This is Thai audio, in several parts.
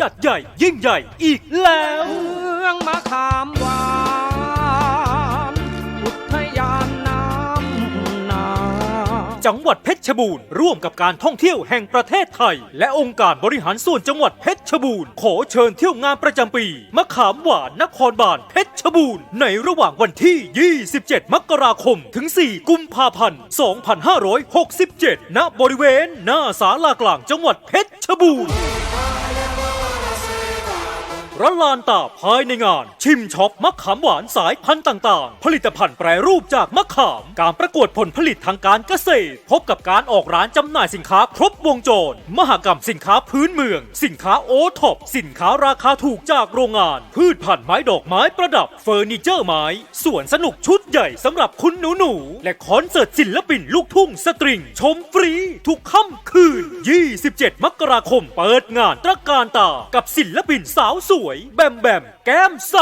จัดใหญ่ยิ่งใหญ่อีกแล้วเมืองมะขามหวานอุทยานน้ำนาจังหวัดเพชรบูรณ์ร่วมกับการท่องเที่ยวแห่งประเทศไทย และองค์การบริหารส่วนจังหวัดเพชรบูรณ์ขอเชิญเที่ยวงานประจำปีมะขามหวานนครบาลเพชรบูรณ์ในระหว่างวันที่ 27 มกราคม ถึง 4 กุมภาพันธ์ 2567 ณ บริเวณ หน้าศาลากลางจังหวัดเพชรบูรณ์ ร้านลานตาภายในงาน ชิมช็อปมะขามหวานสายพันธุ์ต่างๆ ผลิตภัณฑ์แปรรูปจากมะขาม การประกวดผลผลิตทางการเกษตร พบกับการออกร้านจำหน่ายสินค้าครบวงจร มหกรรมสินค้าพื้นเมือง สินค้าโอท็อปสินค้าราคาถูกจากโรงงาน พืชพันไม้ดอกไม้ประดับเฟอร์นิเจอร์ไม้สวนสนุกชุดใหญ่สำหรับคุณหนูๆและคอนเสิร์ตศิลปินลูกทุ่งสตริง ชมฟรีทุกค่ำคืน 27 มกราคม เปิดงานตระการตากับศิลปินสาวสวยแบมแบมแก้มใส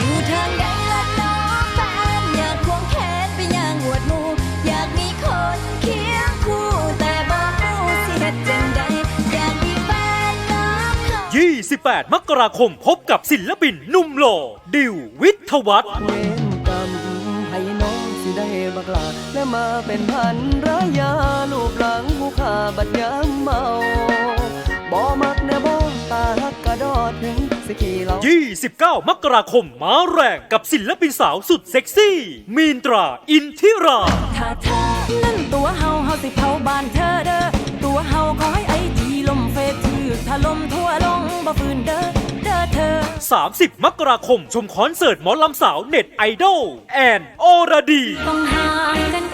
อยู่ทางใดละน้องแฟนอยากควงแขนไปย่างหวดหมูอยากมีคนเคียงคู่แต่บ่รู้สิเฮ็ดจังใดอยากมีแฟนกับเขา 28 มกราคมพบกับศิลปินหนุ่มหล่อ ดิววิทยวัฒน์ เว้นกรรมให้น้องสิได้บักลาและมาเป็นพันรายาลูกหลังผู้ขาบัดยามเมาบ่มักแน่บ่ตาฮักกระ ดอดถึงสิขี่เรา29 มกราคมมาแรงกับศิลปินสาวสุดเซ็กซี่ มีนตราอินทิรา ถ้าเธอนั่นตัวเฮาเฮาสิเผาบ้านเธอเด้อตัวเฮาขอให้ไอจีลมเฟซถือถล่มทั่วลงบ่ฟื้นเด้อเด้อเธอ 30 มกราคม ชมคอนเสิร์ตหมอลำสาวเน็ตไอดอลแอนอรดี ต้องห่างกัน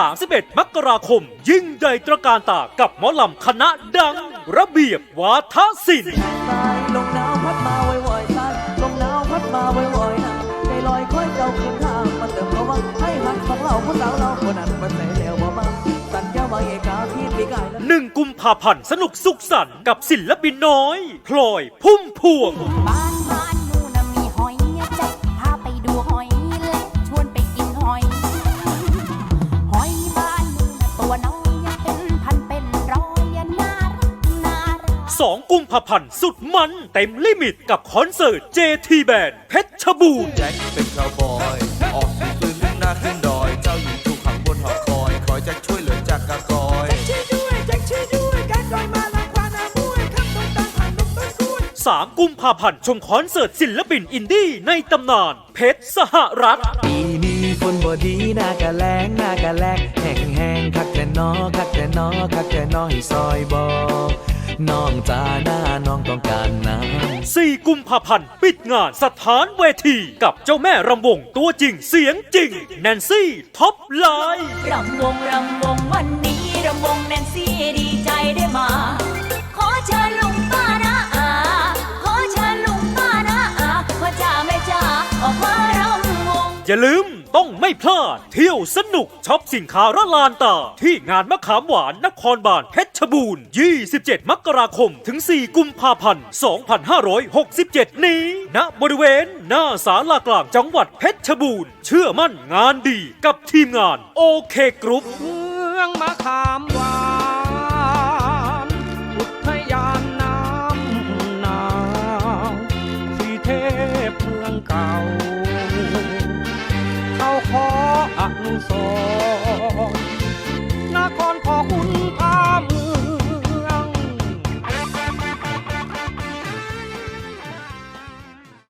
31 มกราคม ยิ่งใหญ่ตระการตากับหมอลำคณะดัง ระเบียบวาทศิลป์ตายลมหนาวพัดมาว่อยๆตายลมหนาวพัดมาว่อยๆนะใจลอยค่อยเจ้าคืนทางมาเติมระวังให้หักของเราผู้สาวเราคนนั้นมันใส่แล้วบ่มาสัญญาว่าเอกาพี่ปีกายแล้วหนึ่งกุมภาพันธ์สนุกสุขสันต์กับศิลปินน้อย พลอยพุ่มพวงบ้าน 12 กุมภาพันธ์สุดมันเต็มลิมิตกับคอนเสิร์ต JT Band เพชรชบูรณ์ แจ็คเป็นคาวบอย ออกถือปืนมุ่หน้าขึ้นดอย เจ้าหญิงถูกขังบนหอคอย คอยจะช่วยเหลือจากกากอยแจ็คช่วยด้วยแจ็คช่วยด้ว3กุมภาพันธ์ชมคอนเสิร์ตศิลปินอินดี้ในตำนาน เพชรสหรัฐ ปีนี้คนบ่ดีหน้ากะแลงหน้ากะแลงแห้งแห้งคักแต่นอคักแต่นอคักแต่นอให้ซอยบอก น้องจ้าหน้าน้องต้องการน้ำ 4 กุมภาพันธ์ ปิดงานสถานเวที กับเจ้าแม่รำวงตัวจริงเสียงจริง แนนซี่ท็อปไลน์ รำวงรำวงวันนี้รำวงแนนซี่ดีใจได้มา ขอเชิญลุงป้านะอาขอเชิญลุงป้านะอาพ่อจ๋าแม่จ๋าออกมารำวง อย่าลืม ต้องไม่พลาด เที่ยวสนุกช็อปสินค้าระลานตา ที่งานมะขามหวานนครบาลเพชรบูรณ์ 27 มกราคม ถึง 4 กุมภาพันธ์ 2567 นี้ ณ บริเวณ หน้าศาลากลางจังหวัดเพชรบูรณ์ เชื่อมั่นงานดีกับทีมงานโอเคกรุ๊ปเมืองมะขาม อนุสร